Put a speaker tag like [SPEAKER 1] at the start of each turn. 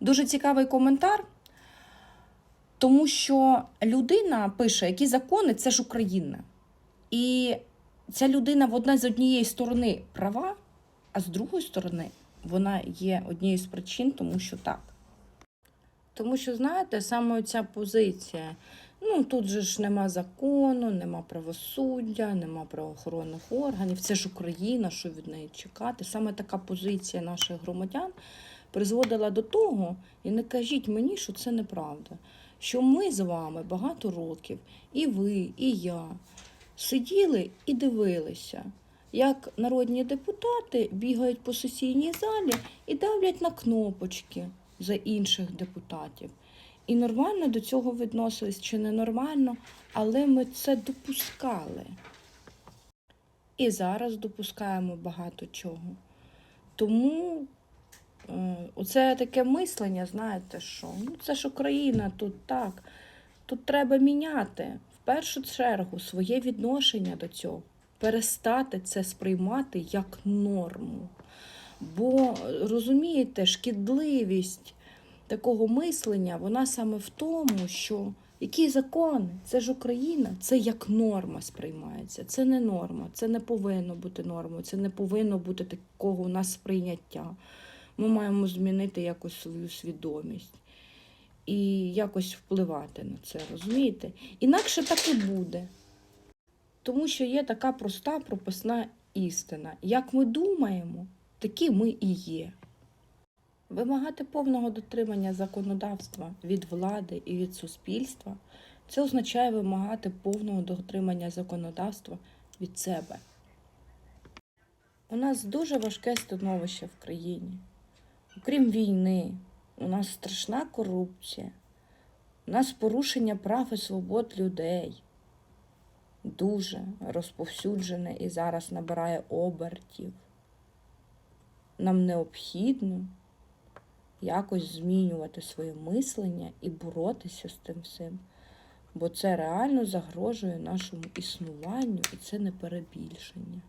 [SPEAKER 1] Дуже цікавий коментар, тому що людина пише, які закони це ж Україна. І ця людина вона з однієї сторони права, а з другої сторони вона є однією з причин, тому що так. Тому що, знаєте, саме ця позиція. Ну, тут же ж нема закону, нема правосуддя, нема правоохоронних органів. Це ж Україна, що від неї чекати. Саме така позиція наших громадян призводила до того, і не кажіть мені, що це неправда. Що ми з вами багато років, і ви, і я, сиділи і дивилися, як народні депутати бігають по сесійній залі і давлять на кнопочки за інших депутатів. І нормально до цього відносились чи ненормально, але ми це допускали. І зараз допускаємо багато чого. Тому оце таке мислення, знаєте, що ну, це ж Україна, тут так. Тут треба міняти в першу чергу своє відношення до цього, перестати це сприймати як норму. Бо розумієте, шкідливість такого мислення, вона саме в тому, що які закони? Це ж Україна, це як норма сприймається. Це не норма, це не повинно бути нормою, це не повинно бути такого у нас сприйняття. Ми маємо змінити якось свою свідомість і якось впливати на це, розумієте? Інакше так і буде. Тому що є така проста прописна істина. Як ми думаємо, такі ми і є. Вимагати повного дотримання законодавства від влади і від суспільства це означає вимагати повного дотримання законодавства від себе. У нас дуже важке становище в країні. Окрім війни, у нас страшна корупція, у нас порушення прав і свобод людей дуже розповсюджене і зараз набирає обертів. Нам необхідно якось змінювати своє мислення і боротися з тим всім. Бо це реально загрожує нашому існуванню, і це не перебільшення.